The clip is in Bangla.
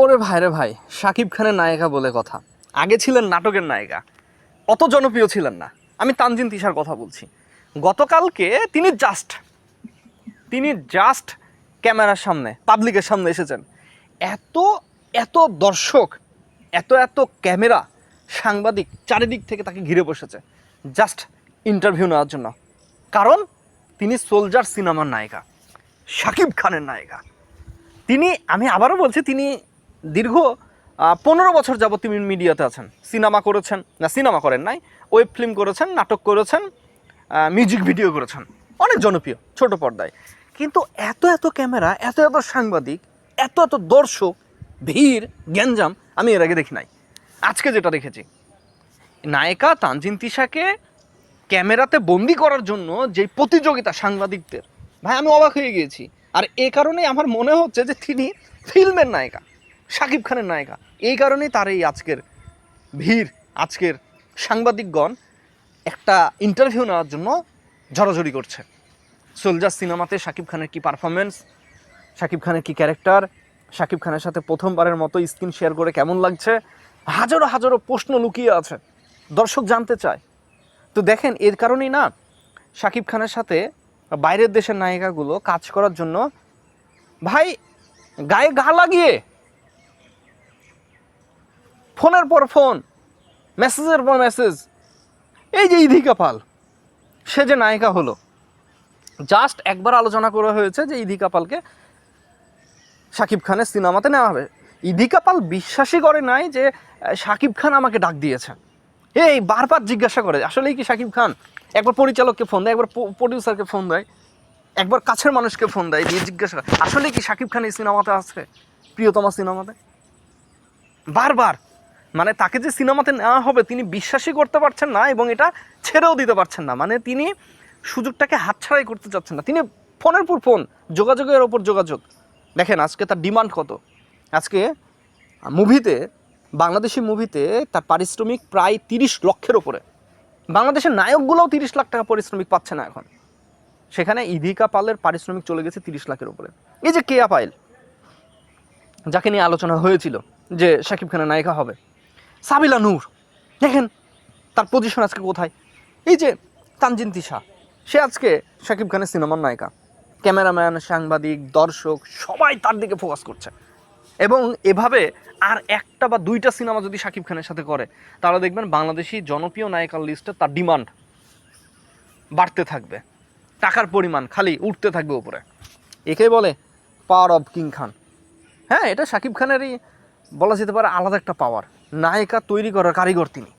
ওরে ভাই রে ভাই শাকিব খানের নায়িকা বলে কথা। আগে ছিলেন নাটকের নায়িকা, অত জনপ্রিয় ছিলেন না। আমি তানজিন তিশার কথা বলছি। গতকালকে তিনি জাস্ট তিনি জাস্ট ক্যামেরার সামনে পাবলিকের সামনে এসেছেন। এত এত দর্শক, এত এত ক্যামেরা, সাংবাদিক চারিদিক থেকে তাকে ঘিরে বসেছে জাস্ট ইন্টারভিউ নেওয়ার জন্য। কারণ তিনি সোলজার সিনেমার নায়িকা শাকিব খানের নায়িকা। তিনি, আমি আবারও বলছি, তিনি দীর্ঘ পনেরো বছর যাবত তিনি মিডিয়াতে আছেন। সিনেমা করেছেন, না, সিনেমা করেন নাই, ওয়েব ফিল্ম করেছেন, নাটক করেছেন মিউজিক ভিডিও করেছেন। অনেক জনপ্রিয়, ছোট পর্দায়। কিন্তু এত এত ক্যামেরা, এত এত সাংবাদিক, এত এত দর্শক, ভিড়, গ্যাঞ্জাম, আমি এর আগে দেখি নাই। আজকে যেটা দেখেছি, নায়িকা তানজিন তিশাকে ক্যামেরাতে বন্দি করার জন্য যে প্রতিযোগিতা সাংবাদিকদের, ভাই, আমি অবাক হয়ে গিয়েছি। আর এ কারণেই আমার মনে হচ্ছে যে তিনি ফিল্মের নায়িকা। শাকিব খানের নায়িকা। এই কারণেই তার এই আজকের ভিড়, আজকের সাংবাদিকগণ একটা ইন্টারভিউ নেওয়ার জন্য জড়াজড়ি করছে। সোলজার সিনেমাতে শাকিব খানের কি পারফরমেন্স শাকিব খানের কি ক্যারেক্টার শাকিব খানের সাথে প্রথমবারের মতো স্ক্রিন শেয়ার করে কেমন লাগছে? হাজারো হাজারো প্রশ্ন লুকিয়ে আছে। দর্শক জানতে চায়। তো দেখেন, এর কারণেই না, শাকিব খানের সাথে বাইরের দেশের নায়িকাগুলো কাজ করার জন্য ভাই, গায়ে গা লাগিয়ে ফোনের পর ফোন, মেসেজের পর মেসেজ। এই যে ইধিকা পাল, সে যে নায়িকা হলো। জাস্ট একবার আলোচনা করা হয়েছে যে ইধিকা পালকে শাকিব খানের সিনেমাতে নেওয়া হবে। ইদিকা পাল বিশ্বাসই করে নাই যে শাকিব খান আমাকে ডাক দিয়েছে এই বারবার জিজ্ঞাসা করে, আসলেই কি শাকিব খান? একবার পরিচালককে ফোন দেয়, একবার প্রডিউসারকে ফোন দেয়, একবার কাছের মানুষকে ফোন দেয় দিয়ে জিজ্ঞাসা করে আসলে কি শাকিব খান এই সিনেমাতে আছে? প্রিয়তমা সিনেমাতে? বারবার। মানে তাকে যে সিনেমাতে নেওয়া হবে, তিনি বিশ্বাসই করতে পারছেন না এবং এটা ছেড়েও দিতে পারছেন না। মানে তিনি সুযোগটাকে হাতছাড়াই করতে চাচ্ছেন না। তিনি ফোনের পর ফোন, যোগাযোগের ওপর যোগাযোগ। দেখেন, আজকে তার ডিমান্ড কত? আজকে মুভিতে, বাংলাদেশি মুভিতে তার পারিশ্রমিক প্রায় তিরিশ লক্ষের ওপরে বাংলাদেশের নায়কগুলোও তিরিশ লাখ টাকা পারিশ্রমিক পাচ্ছে না এখন। সেখানে ইধিকা পালের পারিশ্রমিক চলে গেছে তিরিশ লাখের উপরে। এই যে কেয়া পাইল যাকে নিয়ে আলোচনা হয়েছিল যে শাকিব খানের নায়িকা হবে সাবিলা নূর। দেখেন, তার পজিশন আজকে কোথায়? এই যে তানজিন তিশা, সে আজকে শাকিব খানের সিনেমার নায়িকা। ক্যামেরাম্যান, সাংবাদিক, দর্শক, সবাই তার দিকে ফোকাস করছে। এবং এভাবে আর একটা বা দুইটা সিনেমা যদি শাকিব খানের সাথে করে, তাহলে দেখবেন বাংলাদেশি জনপ্রিয় নায়িকার লিস্টে তার ডিমান্ড বাড়তে থাকবে। টাকার পরিমাণ খালি উঠতে থাকবে উপরে। একে বলে পাওয়ার অফ কিং খান হ্যাঁ এটা শাকিব খানেরই বলা যেতে পারে আলাদা একটা পাওয়ার নায়িকা তৈরি করার কারিগর তিনি।